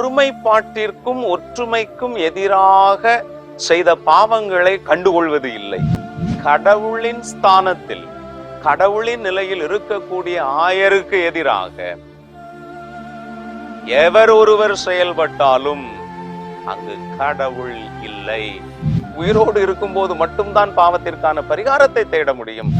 ஒருமைப்பாட்டிற்கும் ஒற்றுமைக்கும் எதிராக செய்த பாவங்களை கண்டுகொள்வது இல்லை. கடவுளின் ஸ்தானத்தில் கடவுளின் நிலையில் இருக்கக்கூடிய ஆயருக்கு எதிராக எவர் ஒருவர் செயல்பட்டாலும் அங்கு கடவுள் இல்லை. உயிரோடு இருக்கும்போது மட்டும்தான் பாவத்திற்கான பரிகாரத்தை தேட முடியும்.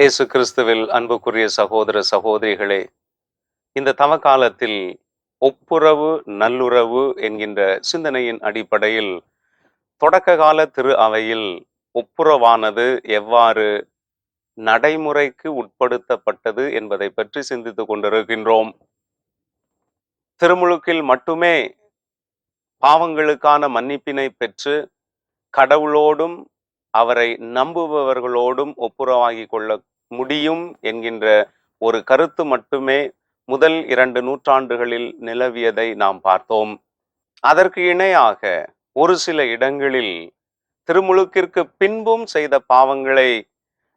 இயேசு கிறிஸ்துவில் அன்புக்குரிய சகோதர சகோதரிகளே இந்த தவ காலத்தில் ஒப்புரவு நல்லுறவு என்கின்ற சிந்தனையின் அடிப்படையில் தொடக்க கால திரு அவையில் ஒப்புரவானது எவ்வாறு நடைமுறைக்கு உட்படுத்தப்பட்டது என்பதை பற்றி சிந்தித்துக் கொண்டிருக்கின்றோம். திருமுழுக்கில் மட்டுமே பாவங்களுக்கான மன்னிப்பினை பெற்று கடவுளோடும் அவரை நம்புபவர்களோடும் ஒப்புரவாகி கொள்ள முடியும் என்கின்ற ஒரு கருத்து மட்டுமே முதல் இரண்டு நூற்றாண்டுகளில் நிலவியதை நாம் பார்த்தோம். அதற்கு இணையாக ஒரு சில இடங்களில் திருமுழுக்கிற்கு பின்பும் செய்த பாவங்களை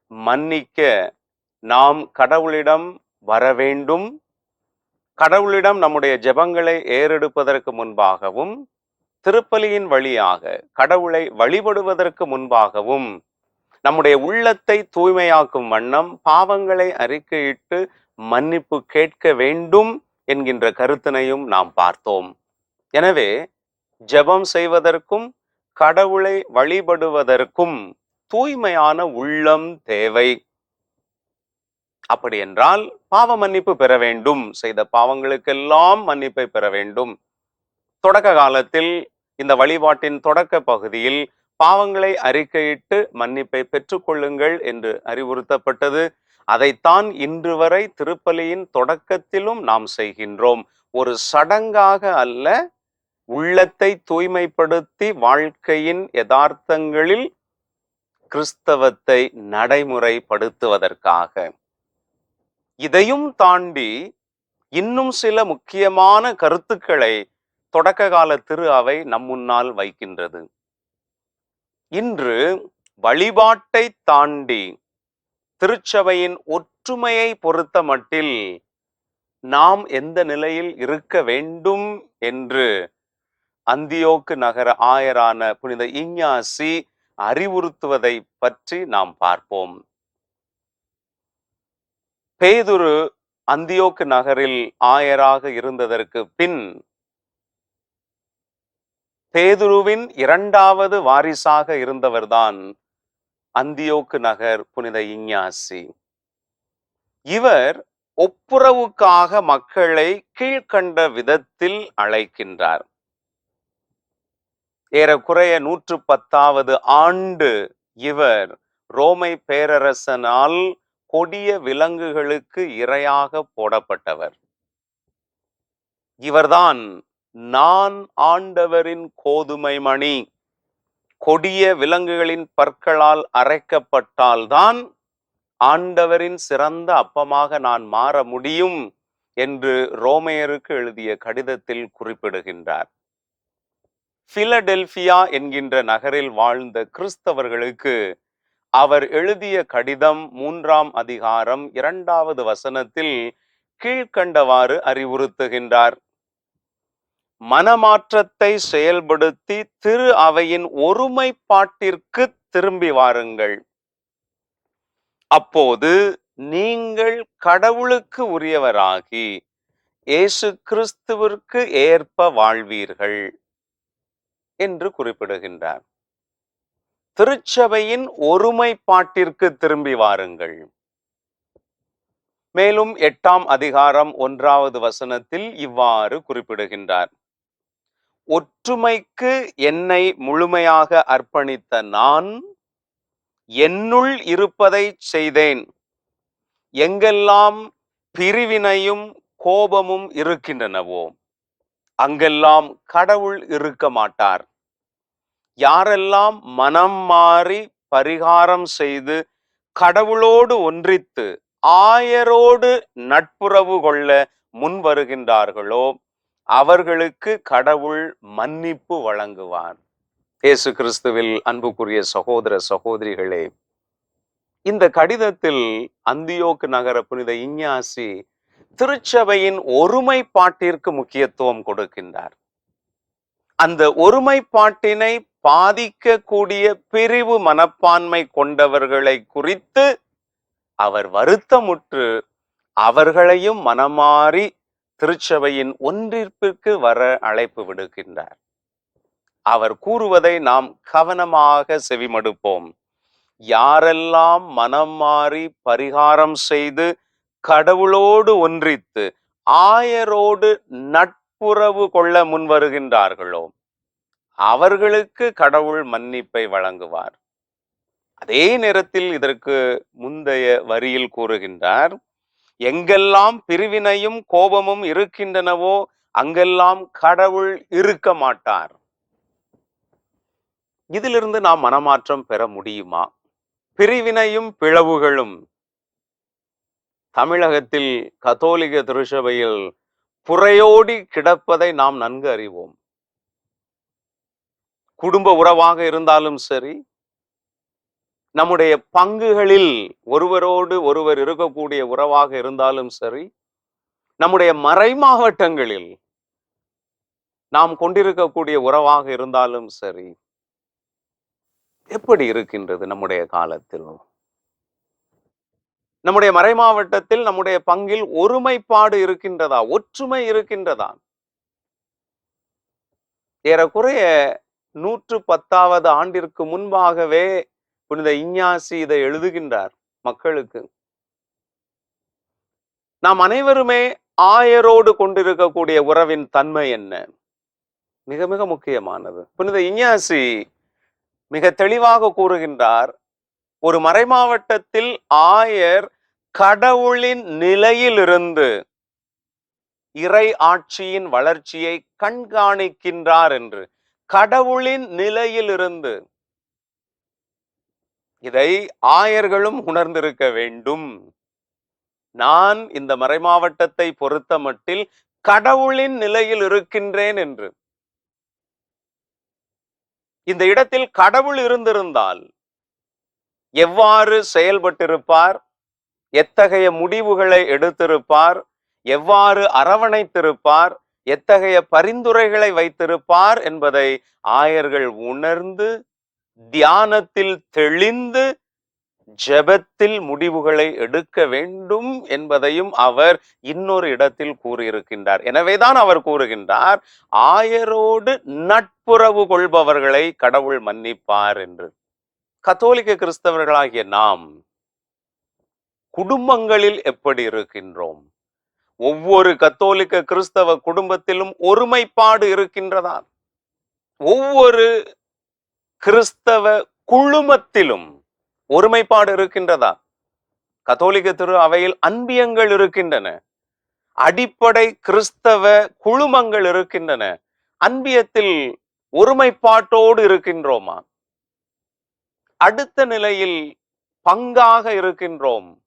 மன்னிக்க நாம் கடவுளிடம் வர வேண்டும். கடவுளிடம் நம்முடைய ஜெபங்களை ஏறெடுப்பதற்கு முன்பாகவும் திருப்பலியின் வழியாக கடவுளை வழிபடுவதற்கு முன்பாகவும் நம்முடைய உள்ளத்தை தூய்மையாக்கும் வண்ணம் பாவங்களை அறிக்கையிட்டு மன்னிப்பு கேட்க வேண்டும் என்கின்ற கருத்தினையும் நாம் பார்த்தோம். எனவே ஜெபம் செய்வதற்கும் கடவுளை வழிபடுவதற்கும் தூய்மையான உள்ளம் தேவை. அப்படி என்றால் பாவ மன்னிப்பு பெற வேண்டும். செய்த பாவங்களுக்கெல்லாம் மன்னிப்பை பெற வேண்டும். தொடக்க காலத்தில் இந்த வழிபாட்டின் தொடக்க பகுதியில் பாவங்களை அறிக்கையிட்டு மன்னிப்பை பெற்றுக்கொள்ளுங்கள் என்று அறிவுறுத்தப்பட்டது. அதைத்தான் இன்று வரை திருப்பலியின் தொடக்கத்திலும் நாம் செய்கின்றோம். ஒரு சடங்காக அல்ல உள்ளத்தை தூய்மைப்படுத்தி வாழ்க்கையின் யதார்த்தங்களில் கிறிஸ்தவத்தை நடைமுறைப்படுத்துவதற்காக. இதையும் தாண்டி இன்னும் சில முக்கியமான கருத்துக்களை தொடக்க கால திரு அவை நம் முன்னால் வைக்கின்றது. இன்று வழிபாட்டை தாண்டி திருச்சபையின் ஒற்றுமையை பொறுத்த மட்டில் நாம் எந்த நிலையில் இருக்க வேண்டும் என்று அந்தியோக்கு நகர ஆயரான புனித இஞ்ஞாசி அறிவுறுத்துவதை பற்றி நாம் பார்ப்போம். பேதுரு அந்தியோக்கு நகரில் ஆயராக இருந்ததற்கு பின் பேதுருவின் இரண்டாவது வாரிசாக இருந்தவர்தான் அந்தியோக்கு நகர் புனித இஞ்ஞாசி. இவர் ஒப்புரவுக்காக மக்களை கீழ்கண்ட விதத்தில் அழைக்கின்றார். ஏறக்குறைய நூற்று பத்தாவது ஆண்டு இவர் ரோமை பேரரசனால் கொடிய விலங்குகளுக்கு இரையாக போடப்பட்டவர். இவர்தான் நான் ஆண்டவரின் கோதுமை மணி. கொடிய விலங்குகளின் பற்களால் அரைக்கப்பட்டால்தான் ஆண்டவரின் சிறந்த அப்பமாக நான் மாற முடியும் என்று ரோமையருக்கு எழுதிய கடிதத்தில் குறிப்பிடுகின்றார். பிலடெல்பியா என்கின்ற நகரில் வாழ்ந்த கிறிஸ்தவர்களுக்கு அவர் எழுதிய கடிதம் மூன்றாம் அதிகாரம் இரண்டாவது வசனத்தில் கீழ்கண்டவாறு அறிவுறுத்துகின்றார். மனமாற்றத்தை செயல்படுத்தி திரு அவையின் ஒருமைப்பாட்டிற்கு திரும்பி வாருங்கள். அப்போது நீங்கள் கடவுளுக்கு உரியவராகி இயேசு கிறிஸ்துவிற்கு ஏற்ப வாழ்வீர்கள் என்று குறிப்பிடுகின்றார். திருச்சபையின் ஒருமைப்பாட்டிற்கு திரும்பி வாருங்கள். மேலும் எட்டாம் அதிகாரம் ஒன்றாவது வசனத்தில் இவ்வாறு குறிப்பிடுகின்றார். ஒற்றுமைக்கு என்னை முழுமையாக அர்ப்பணித்த நான் என்னுள் இருப்பதை செய்தேன். எங்கெல்லாம் பிரிவினையும் கோபமும் இருக்கின்றனவோ அங்கெல்லாம் கடவுள் இருக்க மாட்டார். யாரெல்லாம் மனம் மாறி பரிகாரம் செய்து கடவுளோடு ஒன்றித்து ஆயரோடு நட்புறவு கொள்ள முன் வருகின்றார்களோ அவர்களுக்கு கடவுள் மன்னிப்பு வழங்குவார். இயேசு கிறிஸ்துவில் அன்புக்குரிய சகோதர சகோதரிகளே இந்த கடிதத்தில் அந்தியோக்கு நகர புனித இஞ்ஞாசி திருச்சபையின் ஒருமைப்பாட்டிற்கு முக்கியத்துவம் கொடுக்கின்றார். அந்த ஒருமைப்பாட்டினை பாதிக்கக்கூடிய பிரிவு மனப்பான்மை கொண்டவர்களை குறித்து அவர் வருத்தமுற்று அவர்களையும் மனமாறி திருச்சபையின் ஒன்றிற்பிற்கு வர அழைப்பு விடுக்கின்றார். அவர் கூறுவதை நாம் கவனமாக செவிமடுப்போம். யாரெல்லாம் மனம் மாறி பரிகாரம் செய்து கடவுளோடு ஒன்றித்து ஆயரோடு நட்புறவு கொள்ள முன் வருகின்றார்களோ அவர்களுக்கு கடவுள் மன்னிப்பை வழங்குவார். அதே நேரத்தில் இதற்கு முந்தைய வரியில் கூறுகின்றார் எங்கெல்லாம் பிரிவினையும் கோபமும் இருக்கின்றனவோ அங்கெல்லாம் கடவுள் இருக்க மாட்டார். இதிலிருந்து நாம் மனமாற்றம் பெற முடியுமா? பிரிவினையும் பிளவுகளும். தமிழகத்தில் கத்தோலிக திருச்சபையில் புறையோடி கிடப்பதை நாம் நன்கு அறிவோம். குடும்ப உறவாக இருந்தாலும் சரி நம்முடைய பங்குகளில் ஒருவரோடு ஒருவர் இருக்கக்கூடிய உறவாக இருந்தாலும் சரி நம்முடைய மறைமாவட்டங்களில் நாம் கொண்டிருக்கக்கூடிய உறவாக இருந்தாலும் சரி எப்படி இருக்கின்றது நம்முடைய காலத்தில்? நம்முடைய மறைமாவட்டத்தில் நம்முடைய பங்கில் ஒருமைப்பாடு இருக்கின்றதா? ஒற்றுமை இருக்கின்றதா? ஏறக்குறைய நூற்று பத்தாவது ஆண்டிற்கு முன்பாகவே புனித இஞ்ஞாசி இதை எழுதுகின்றார் மக்களுக்கு. நாம் அனைவருமே ஆயரோடு கொண்டிருக்கக்கூடிய உறவின் தன்மை என்ன? மிக மிக முக்கியமானது. புனித இஞ்ஞாசி மிக தெளிவாக கூறுகின்றார் ஒரு மறைமாவட்டத்தில் ஆயர் கடவுளின் நிலையிலிருந்து இறை ஆட்சியின் வளர்ச்சியை கண்காணிக்கின்றார் என்று. கடவுளின் நிலையிலிருந்து. இதை ஆயர்களும் உணர்ந்திருக்க வேண்டும். நான் இந்த மறைமாவட்டத்தை பொறுத்த மட்டில் கடவுளின் நிலையில் இருக்கின்றேன் என்று. இந்த இடத்தில் கடவுள் இருந்திருந்தால் எவ்வாறு செயல்பட்டிருப்பார்? எத்தகைய முடிவுகளை எடுத்திருப்பார்? எவ்வாறு அரவணைத்திருப்பார்? எத்தகைய பரிந்துரைகளை வைத்திருப்பார் என்பதை ஆயர்கள் உணர்ந்து தியானத்தில் தெளிந்து ஜெபத்தில் முடிவுகளை எடுக்க வேண்டும் என்பதையும் அவர் இன்னொரு இடத்தில் கூறியிருக்கின்றார். எனவேதான் அவர் கூறுகின்றார் ஆயரோடு நட்புறவு கொள்பவர்களை கடவுள் மன்னிப்பார் என்று. கத்தோலிக்க கிறிஸ்தவர்களாகிய நாம் குடும்பங்களில் எப்படி இருக்கின்றோம்? ஒவ்வொரு கத்தோலிக்க கிறிஸ்தவ குடும்பத்திலும் ஒருமைப்பாடு இருக்கின்றதா? ஒவ்வொரு கிறிஸ்தவ குழுமத்திலும் ஒருமைப்பாடு இருக்கின்றதா? கத்தோலிக்க திரு அவையில் அன்பியங்கள் இருக்கின்றன. அடிப்படை கிறிஸ்தவ குழுமங்கள் இருக்கின்றன. அன்பியத்தில் ஒருமைப்பாட்டோடு இருக்கின்றோமா? அடுத்த நிலையில் பங்காக இருக்கின்றோம்.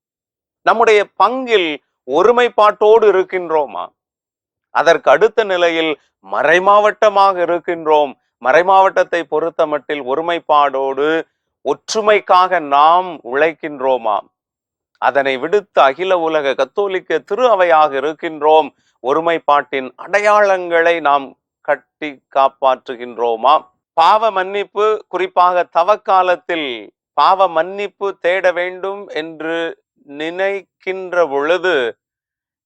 நம்முடைய பங்கில் ஒருமைப்பாட்டோடு இருக்கின்றோமா? அதற்கு அடுத்த நிலையில் மறைமாவட்டமாக இருக்கின்றோம். மறைமாவட்டத்தை பொறுத்த மட்டில் ஒருமைப்பாடோடு ஒற்றுமைக்காக நாம் உழைக்கின்றோமாம் அதனை விடுத்து அகில உலக கத்தோலிக்க திரு அவையாக இருக்கின்றோம். ஒருமைப்பாட்டின் அடையாளங்களை நாம் கட்டி காப்பாற்றுகின்றோமா? பாவ மன்னிப்பு குறிப்பாக தவக்காலத்தில் பாவ மன்னிப்பு தேட வேண்டும் என்று நினைக்கின்ற பொழுது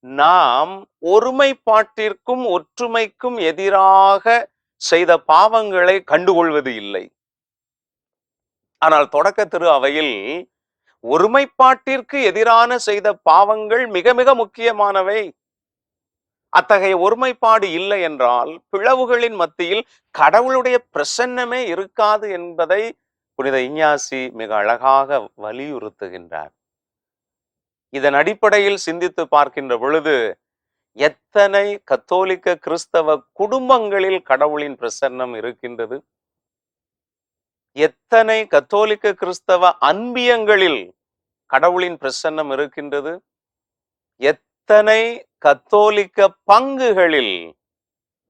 நாம் ஒருமைப்பாட்டிற்கும் ஒற்றுமைக்கும் எதிராக செய்த பாவங்களை கண்டுகொள்வது இல்லை. ஆனால் தொடக்க திரு அவையில் ஒருமைப்பாட்டிற்கு எதிரான செய்த பாவங்கள் மிக மிக முக்கியமானவை. அத்தகைய ஒருமைப்பாடு இல்லை என்றால் பிளவுகளின் மத்தியில் கடவுளுடைய பிரசன்னமே இருக்காது என்பதை புனித இஞ்ஞாசி மிக அழகாக வலியுறுத்துகின்றார். இதன் அடிப்படையில் சிந்தித்து பார்க்கின்ற பொழுது எத்தனை கத்தோலிக்க கிறிஸ்தவ குடும்பங்களில் கடவுளின் பிரசன்னம் இருக்கின்றது? எத்தனை கத்தோலிக்க கிறிஸ்தவ அன்பியங்களில் கடவுளின் பிரசன்னம் இருக்கின்றது? எத்தனை கத்தோலிக்க பங்குகளில்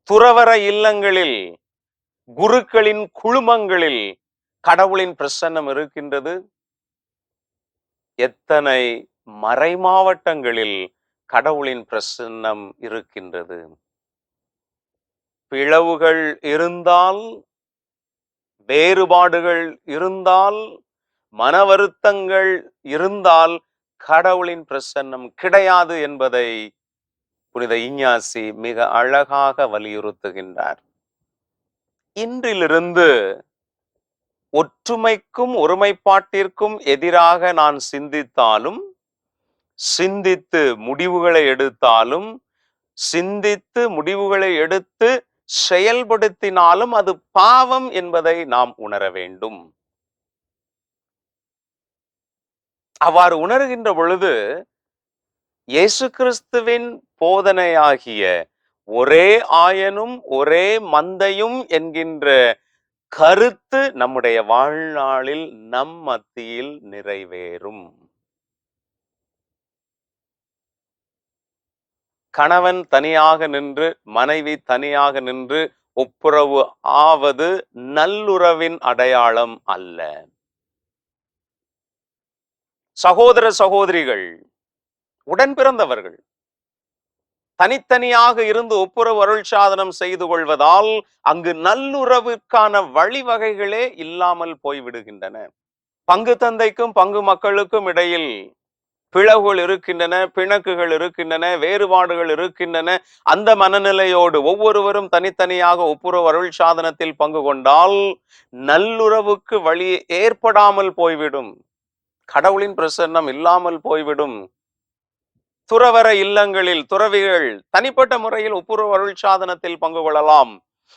துறவர இல்லங்களில் குருக்களின் குழுமங்களில் கடவுளின் பிரசன்னம் இருக்கின்றது? எத்தனை மறைமாவட்டங்களில் கடவுளின் பிரசன்னம் இருக்கின்றது. பிளவுகள் இருந்தால் வேறுபாடுகள் இருந்தால் மன வருத்தங்கள் இருந்தால் கடவுளின் பிரசன்னம் கிடையாது என்பதை புனித இஞ்ஞாசி மிக அழகாக வலியுறுத்துகின்றார். இன்றிலிருந்து ஒற்றுமைக்கும் ஒருமைப்பாட்டிற்கும் எதிராக நான் சிந்தித்தாலும் சிந்தித்து முடிவுகளை எடுத்தாலும் சிந்தித்து முடிவுகளை எடுத்து செயல்படுத்தினாலும் அது பாவம் என்பதை நாம் உணர வேண்டும். அவ்வாறு உணர்கின்ற பொழுது இயேசு கிறிஸ்துவின் போதனையாகிய ஒரே ஆயனும் ஒரே மந்தையும் என்கின்ற கருத்து நம்முடைய வாழ்நாளில் நம் மத்தியில் நிறைவேறும். கணவன் தனியாக நின்று மனைவி தனியாக நின்று ஒப்புரவு ஆவது நல்லுறவின் அடையாளம் அல்ல. சகோதர சகோதரிகள் உடன் பிறந்தவர்கள் தனித்தனியாக இருந்து ஒப்புரவு அருள் சாதனம் செய்து கொள்வதால் அங்கு நல்லுறவிற்கான வழிவகைகளே இல்லாமல் போய்விடுகின்றன. பங்கு தந்தைக்கும் பங்கு மக்களுக்கும் இடையில் பிளவுகள் இருக்கின்றன பிணக்குகள் இருக்கின்றன வேறுபாடுகள் இருக்கின்றன. அந்த மனநிலையோடு ஒவ்வொருவரும் தனித்தனியாக ஒப்புரவு அருள் சாதனத்தில் பங்கு கொண்டால் நல்லுறவுக்கு வழி ஏற்படாமல் போய்விடும். கடவுளின் பிரசன்னம் இல்லாமல் போய்விடும். துறவர இல்லங்களில் துறவிகள் தனிப்பட்ட முறையில் ஒப்புரவு அருள் சாதனத்தில் பங்கு கொள்ளலாம்.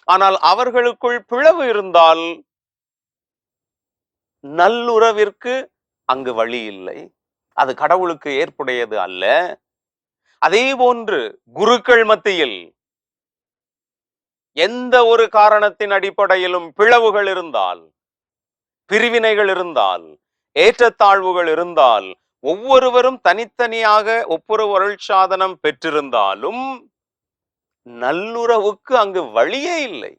ஆனால் அவர்களுக்குள் பிளவு இருந்தால் நல்லுறவிற்கு அங்கு வழி இல்லை. அது கடவுளுக்கு ஏற்புடையது அல்ல. அதே போன்று குருக்கள் மத்தியில் எந்த ஒரு காரணத்தின் அடிப்படையிலும் பிளவுகள் இருந்தால் பிரிவினைகள் இருந்தால் ஏற்றத்தாழ்வுகள் இருந்தால் ஒவ்வொருவரும் தனித்தனியாக ஒப்புற அருள் சாதனம் பெற்றிருந்தாலும் நல்லுறவுக்கு அங்கு வழியே இல்லை.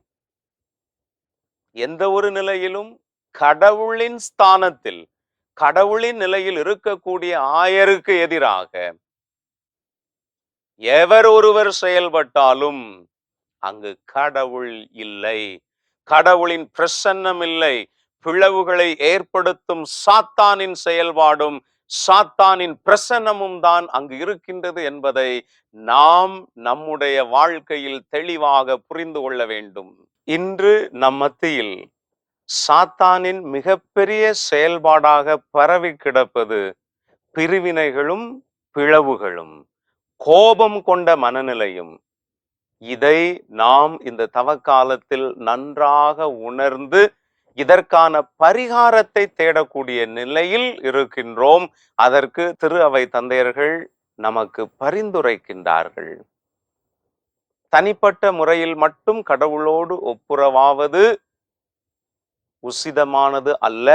எந்த ஒரு நிலையிலும் கடவுளின் ஸ்தானத்தில் கடவுளின் நிலையில் இருக்கக்கூடிய ஆயருக்கு எதிராக எவர் ஒருவர் செயல்பட்டாலும் அங்கு கடவுள் இல்லை. கடவுளின் பிரசன்னம் இல்லை. பிளவுகளை ஏற்படுத்தும் சாத்தானின் செயல்பாடும் சாத்தானின் பிரசன்னமும் தான் அங்கு இருக்கின்றது என்பதை நாம் நம்முடைய வாழ்க்கையில் தெளிவாக புரிந்து கொள்ள வேண்டும். இன்று நம் மத்தியில் சாத்தானின் மிகப்பெரிய செயல்பாடாக பரவி கிடப்பது பிரிவினைகளும் பிளவுகளும் கோபம் கொண்ட மனநிலையும். இதை நாம் இந்த தவக்காலத்தில் நன்றாக உணர்ந்து இதற்கான பரிகாரத்தை தேடக்கூடிய நிலையில் இருக்கின்றோம். அதற்கு திரு அவை தந்தையர்கள் நமக்கு பரிந்துரைக்கின்றார்கள். தனிப்பட்ட முறையில் மட்டும் கடவுளோடு ஒப்புரவாவது உசிதமானது அல்ல.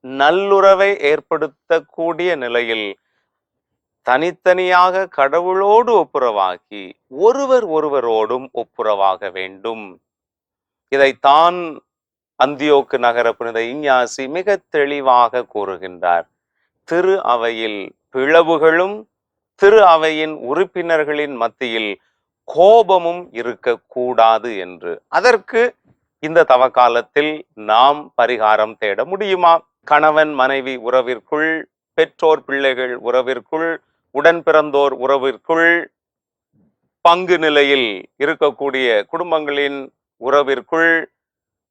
நல்லுறவை ஏற்படுத்தக்கூடிய நிலையில் தனித்தனியாக கடவுளோடு ஒப்புரவாகி ஒருவர் ஒருவரோடும் ஒப்புரவாக வேண்டும். இதைத்தான் அந்தியோக்கு நகர புனித இஞ்ஞாசி மிக தெளிவாக கூறுகின்றார். திரு அவையில் பிளவுகளும் திரு அவையின் உறுப்பினர்களின் மத்தியில் கோபமும் இருக்கக்கூடாது என்று. அதற்கு இந்த தவக்காலத்தில் நாம் பரிகாரம் தேட முடியுமா? கணவன் மனைவி உறவிற்குள் பெற்றோர் பிள்ளைகள் உறவிற்குள் உடன் பிறந்தோர் உறவிற்குள் பங்கு நிலையில் இருக்கக்கூடிய குடும்பங்களின் உறவிற்குள்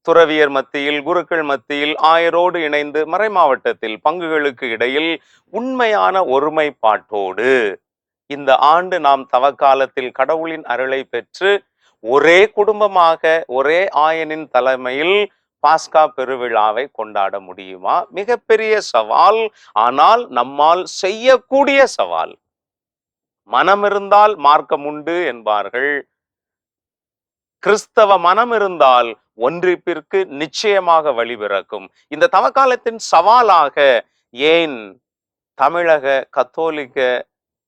துறவியர் மத்தியில் குருக்கள் மத்தியில் ஆயரோடு இணைந்து மறைமாவட்டத்தில் பங்குகளுக்கு இடையில் உண்மையான ஒருமைப்பாட்டோடு இந்த ஆண்டு நாம் தவக்காலத்தில் கடவுளின் அருளை பெற்று ஒரே குடும்பமாக ஒரே ஆயனின் தலைமையில் பாஸ்கா பெருவிழாவை கொண்டாட முடியுமா? மிகப்பெரிய சவால். ஆனால் நம்மால் செய்யக்கூடிய சவால். மனம் இருந்தால் மார்க்கம் உண்டு என்பார்கள். கிறிஸ்தவ மனம் இருந்தால் ஒன்றிப்பிற்கு நிச்சயமாக வழிபிறக்கும் இந்த தவக்காலத்தின் சவாலாக ஏன் தமிழக கத்தோலிக்க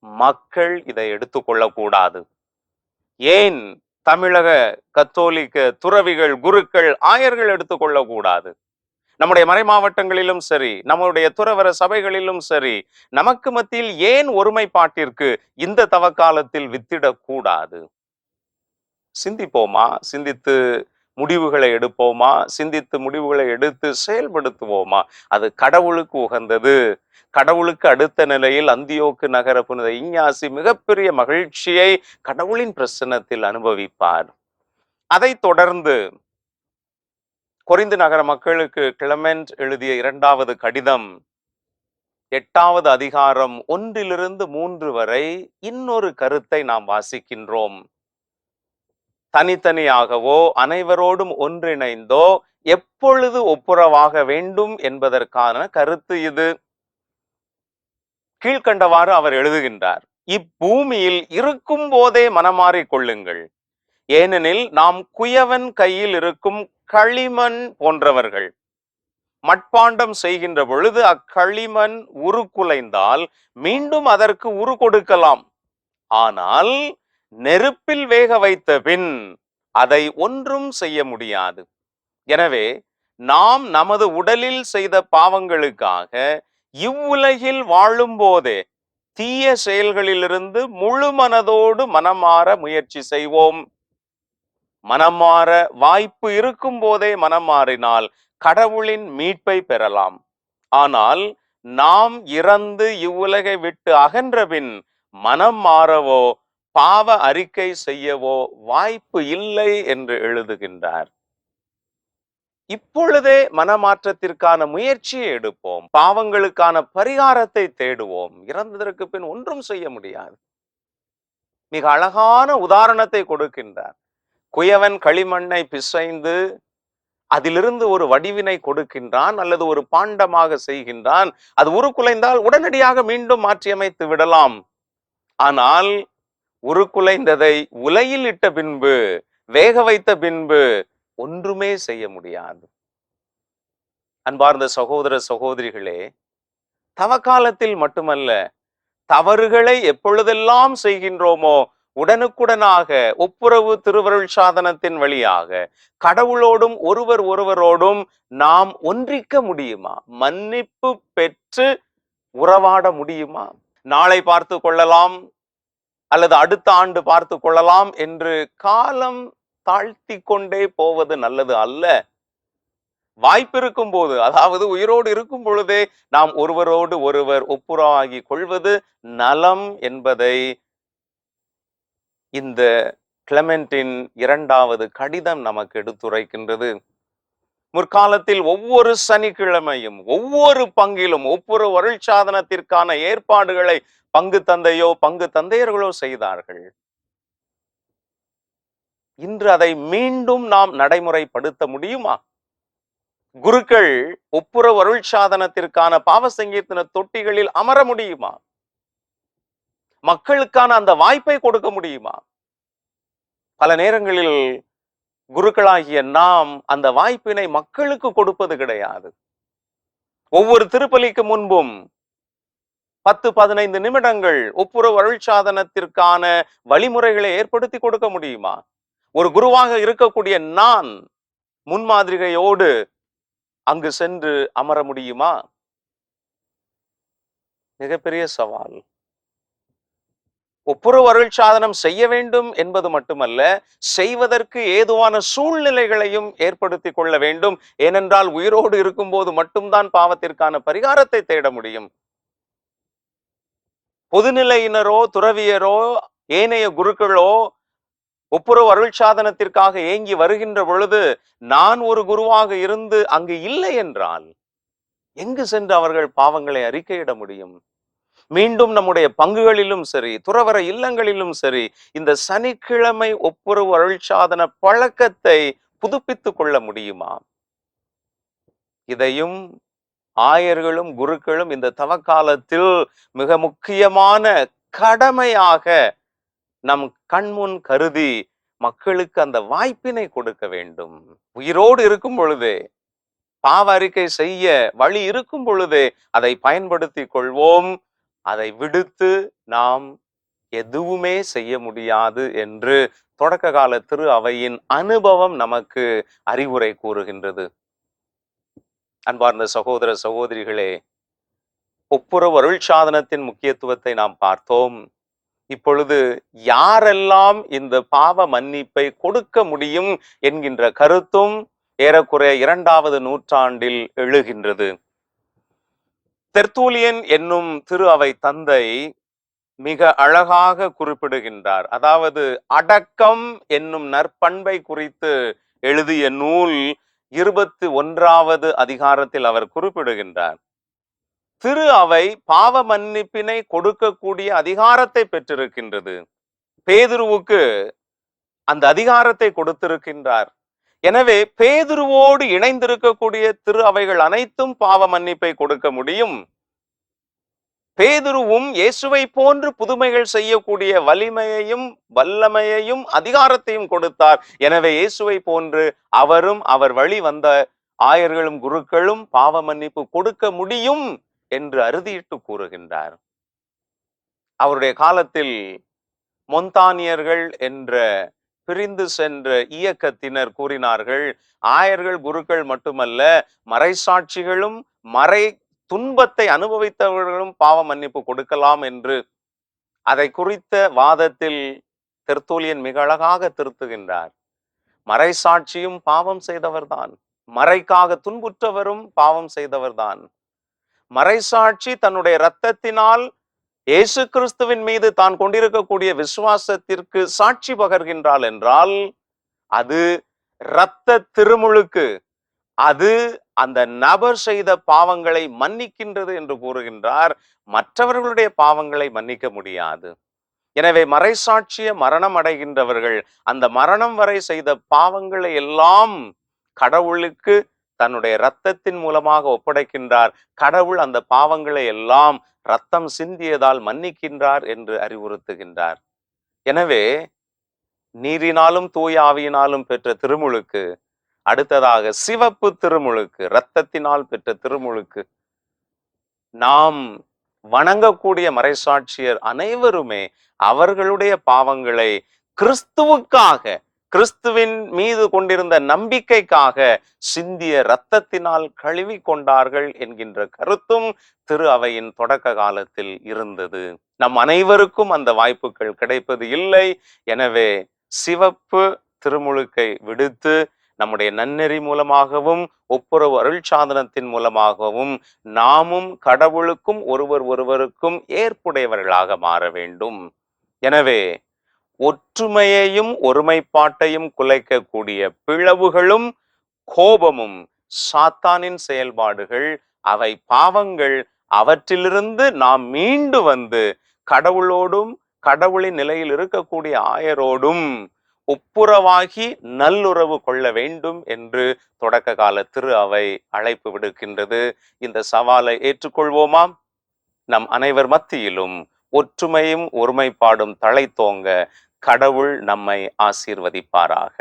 மக்கள் இதை எடுத்துக்கொள்ளக்கூடாது? ஏன் தமிழக கத்தோலிக்க துறவிகள் குருக்கள் ஆயர்கள் எடுத்துக்கொள்ளக்கூடாது நம்முடைய மறை மாவட்டங்களிலும் சரி நம்முடைய துறவர சபைகளிலும் சரி நமக்கு மத்தியில் ஏன் ஒருமைப்பாட்டிற்கு இந்த தவக்காலத்தில் வித்திடக்கூடாது? சிந்திப்போமா? சிந்தித்து முடிவுகளை எடுப்போமா? சிந்தித்து முடிவுகளை எடுத்து செயல்படுத்துவோமா? அது கடவுளுக்கு உகந்தது. கடவுளுக்கு அடுத்த நிலையில் அந்தியோக்கு நகர புனித இஞ்ஞாசி மிகப்பெரிய மகிழ்ச்சியை கடவுளின் பிரசன்னத்தில் அனுபவிப்பார். அதைத் தொடர்ந்து கொரிந்து நகர மக்களுக்கு கிளமெண்ட் எழுதிய இரண்டாவது கடிதம் எட்டாவது அதிகாரம் ஒன்றிலிருந்து மூன்று வரை இன்னொரு கருத்தை நாம் வாசிக்கின்றோம். தனித்தனியாகவோ அனைவரோடும் ஒன்றிணைந்தோ எப்பொழுது ஒப்புரவாக வேண்டும் என்பதற்கான கருத்து இது. கீழ்கண்டவாறு அவர் எழுதுகின்றார் இப்பூமியில் இருக்கும் போதே மனமாறிக் கொள்ளுங்கள். ஏனெனில் நாம் குயவன் கையில் இருக்கும் களிமண் போன்றவர்கள். மட்பாண்டம் செய்கின்ற பொழுது அக்களிமண் உருக்குலைந்தால் மீண்டும் அதற்கு உரு கொடுக்கலாம். ஆனால் நெருப்பில் வேக வைத்த பின் அதை ஒன்றும் செய்ய முடியாது. எனவே நாம் நமது உடலில் செய்த பாவங்களுக்காக இவ்வுலகில் வாழும் போதே தீய செயல்களிலிருந்து முழு மனதோடு மனமாற முயற்சி செய்வோம். மனம் மாற வாய்ப்பு இருக்கும் போதே மனம் மாறினால் கடவுளின் மீட்பை பெறலாம். ஆனால் நாம் இறந்து இவ்வுலகை விட்டு அகன்ற பின் மனம் மாறவோ பாவ அறிக்கை செய்யவோ வாய்ப்பு இல்லை என்று எழுதுகின்றார். இப்பொழுதே மனமாற்றத்திற்கான முயற்சியை எடுப்போம். பாவங்களுக்கான பரிகாரத்தை தேடுவோம். இறந்ததற்கு பின் ஒன்றும் செய்ய முடியாது. மிக அழகான உதாரணத்தை கொடுக்கின்றார். குயவன் களிமண்ணை பிசைந்து அதிலிருந்து ஒரு வடிவினை கொடுக்கின்றான் அல்லது ஒரு பாண்டமாக செய்கின்றான். அது உருக்குலைந்தால் உடனடியாக மீண்டும் மாற்றியமைத்து விடலாம். ஆனால் உருக்குலைந்ததை உலையில் இட்ட பின்பு வேக வைத்த பின்பு ஒன்றுமே செய்ய முடியாது. அன்பார்ந்த சகோதர சகோதரிகளே தவக்காலத்தில் மட்டுமல்ல தவறுகளை எப்பொழுதெல்லாம் செய்கின்றோமோ உடனுக்குடனாக ஒப்புரவு திருவருள் சாதனத்தின் வழியாக கடவுளோடும் ஒருவர் ஒருவரோடும் நாம் ஒன்றிக்க முடியுமா? மன்னிப்பு பெற்று உறவாட முடியுமா? நாளை பார்த்து கொள்ளலாம். அல்லது அடுத்த ஆண்டு பார்த்து கொள்ளலாம் என்று காலம் தாழ்த்தி கொண்டே போவது நல்லது அல்ல. வாய்ப்பு இருக்கும் போது அதாவது உயிரோடு இருக்கும் பொழுதே நாம் ஒருவரோடு ஒருவர் ஒப்புரவாகி கொள்வது நலம் என்பதை இந்த கிளமெண்டின் இரண்டாவது கடிதம் நமக்கு எடுத்துரைக்கின்றது. முற்காலத்தில் ஒவ்வொரு சனிக்கிழமையும் ஒவ்வொரு பங்கிலும் ஒவ்வொரு வருள் சாதனத்திற்கான ஏற்பாடுகளை பங்கு தந்தையோ பங்கு தந்தையர்களோ செய்தார்கள். இன்று அதை மீண்டும் நாம் நடைமுறைப்படுத்த முடியுமா? குருக்கள் ஒப்புற அருள் சாதனத்திற்கான பாவ சங்கீர்த்தன தொட்டிகளில் அமர முடியுமா? மக்களுக்கான அந்த வாய்ப்பை கொடுக்க முடியுமா? பல நேரங்களில் குருக்களாகிய நாம் அந்த வாய்ப்பினை மக்களுக்கு கொடுப்பது கிடையாது. ஒவ்வொரு திருப்பலிக்கு முன்பும் பத்து பதினைந்து நிமிடங்கள் ஒப்புரவு அருள் சாதனத்திற்கான வழிமுறைகளை ஏற்படுத்தி கொடுக்க முடியுமா? ஒரு குருவாக இருக்கக்கூடிய நான் முன்மாதிரிகையோடு அங்கு சென்று அமர முடியுமா? மிகப்பெரிய சவால். ஒப்புரவு அருள் சாதனம் செய்ய வேண்டும் என்பது மட்டுமல்ல செய்வதற்கு ஏதுவான சூழ்நிலைகளையும் ஏற்படுத்தி கொள்ள வேண்டும். ஏனென்றால் உயிரோடு இருக்கும்போது மட்டும்தான் பாவத்திற்கான பரிகாரத்தை தேட முடியும். பொதுநிலையினரோ துறவியரோ ஏனைய குருக்களோ ஒப்புரவு அருள் சாதனத்திற்காக ஏங்கி வருகின்ற பொழுது நான் ஒரு குருவாக இருந்து அங்கு இல்லை என்றால் எங்கு சென்று அவர்கள் பாவங்களை அறிக்கையிட முடியும்? மீண்டும் நம்முடைய பங்குகளிலும் சரி துறவர இல்லங்களிலும் சரி இந்த சனிக்கிழமை ஒப்புரவு அருள்சாதன பழக்கத்தை புதுப்பித்துக் கொள்ள முடியுமா? இதையும் ஆயர்களும் குருக்களும் இந்த தவக்காலத்தில் மிக முக்கியமான கடமையாக நம் கண்முன் கருதி மக்களுக்கு அந்த வாய்ப்பினை கொடுக்க வேண்டும். உயிரோடு இருக்கும் பொழுதே பாவ அறிக்கை செய்ய வழி இருக்கும் பொழுதே அதை பயன்படுத்திக் கொள்வோம். அதை விடுத்து நாம் எதுவுமே செய்ய முடியாது என்று தொடக்க கால திரு அவையின் அனுபவம் நமக்கு அறிவுரை கூறுகின்றது. அன்பார்ந்த சகோதர சகோதரிகளே ஒப்புரவு அருள் சாதனத்தின் முக்கியத்துவத்தை நாம் பார்த்தோம். இப்பொழுது யாரெல்லாம் இந்த பாவ மன்னிப்பை கொடுக்க முடியும் என்கின்ற கருத்தும் ஏறக்குறைய இரண்டாவது நூற்றாண்டில் எழுகின்றது. தெர்த்தூலியன் என்னும் திரு அவை தந்தை மிக அழகாக குறிப்பிடுகின்றார். அதாவது அடக்கம் என்னும் நற்பண்பை குறித்து எழுதிய நூல் இருபத்தி ஒன்றாவது அதிகாரத்தில் அவர் குறிப்பிடுகின்றார். திரு அவை பாவ மன்னிப்பினை கொடுக்கக்கூடிய அதிகாரத்தை பெற்றிருக்கின்றது. பேதுருவுக்கு அந்த அதிகாரத்தை கொடுத்திருக்கின்றார். எனவே பேதுருவோடு இணைந்திருக்கக்கூடிய திரு அவைகள் அனைத்தும் பாவ மன்னிப்பை கொடுக்க முடியும். பேதுருவும் இயேசுவை போன்று புதுமைகள் செய்யக்கூடிய வலிமையையும் வல்லமையையும் அதிகாரத்தையும் கொடுத்தார். எனவே இயேசுவை போன்று அவரும் அவர் வழி வந்த ஆயர்களும் குருக்களும் பாவ மன்னிப்பு கொடுக்க முடியும் என்று அறுதியிட்டு கூறுகின்றார். அவருடைய காலத்தில் மொந்தானியர்கள் என்ற பிரிந்து சென்ற இயக்கத்தினர் கூறினார்கள் ஆயர்கள் குருக்கள் மட்டுமல்ல மறைசாட்சிகளும் மறை துன்பத்தை அனுபவித்தவர்களும் பாவ மன்னிப்பு கொடுக்கலாம் என்று அதை குறித்த வாதத்தில் திருத்தோலியன் மிக அழகாக திருத்துகின்றார். மறைசாட்சியும் பாவம் செய்தவர்தான். மறைக்காக துன்புற்றவரும் பாவம் செய்தவர்தான். மறைசாட்சி தன்னுடைய இரத்தத்தினால் இயேசு கிறிஸ்துவின் மீது தான் கொண்டிருக்கக்கூடிய விசுவாசத்திற்கு சாட்சி பகர்கின்றாள் என்றால் அது இரத்த திருமுழுக்கு அது அந்த நபர் செய்த பாவங்களை மன்னிக்கின்றது என்று கூறுகின்றார். மற்றவர்களுடைய பாவங்களை மன்னிக்க முடியாது. எனவே மறைசாட்சிய மரணம் அடைகின்றவர்கள் அந்த மரணம் வரை செய்த பாவங்களை எல்லாம் கடவுளுக்கு தன்னுடைய இரத்தத்தின் மூலமாக ஒப்படைக்கின்றார். கடவுள் அந்த பாவங்களை எல்லாம் ரத்தம் சிந்தியதால் மன்னிக்கின்றார் என்று அறிவுறுத்துகின்றார். எனவே நீரினாலும் தூய ஆவியினாலும் பெற்ற திருமுழுக்கு அடுத்ததாக சிவப்பு திருமுழுக்கு இரத்தத்தினால் பெற்ற திருமுழுக்கு. நாம் வணங்கக்கூடிய மறைசாட்சியர் அனைவருமே அவர்களுடைய பாவங்களை கிறிஸ்துவுக்காக கிறிஸ்துவின் மீது கொண்டிருந்த நம்பிக்கைக்காக சிந்திய இரத்தத்தினால் கழுவி கொண்டார்கள் என்கின்ற கருத்தும் திரு அவையின் தொடக்க காலத்தில் இருந்தது. நம் அனைவருக்கும் அந்த வாய்ப்புகள் கிடைப்பது இல்லை. எனவே சிவப்பு திருமுழுக்கை விடுத்து நம்முடைய நன்னெறி மூலமாகவும் ஒப்புரவு அருள் சாதனத்தின் மூலமாகவும் நாமும் கடவுளுக்கும் ஒருவர் ஒருவருக்கும் ஏற்புடையவர்களாக மாற வேண்டும். எனவே ஒற்றுமையையும் ஒருமைப்பாட்டையும் குலைக்கக்கூடிய பிளவுகளும் கோபமும் சாத்தானின் செயல்பாடுகள் அவை பாவங்கள் அவற்றிலிருந்து நாம் மீண்டு வந்து கடவுளோடும் கடவுளின் நிலையில் இருக்கக்கூடிய ஆயரோடும் ஒப்புரவாகி நல்லுறவு கொள்ள வேண்டும் என்று தொடக்க கால திரு அவை அழைப்பு விடுக்கின்றது. இந்த சவாலை ஏற்றுக்கொள்வோமாம்? நம் அனைவர் மத்தியிலும் ஒற்றுமையும் ஒருமைப்பாடும் தழைத்தோங்க கடவுள் நம்மை ஆசீர்வதிப்பாராக.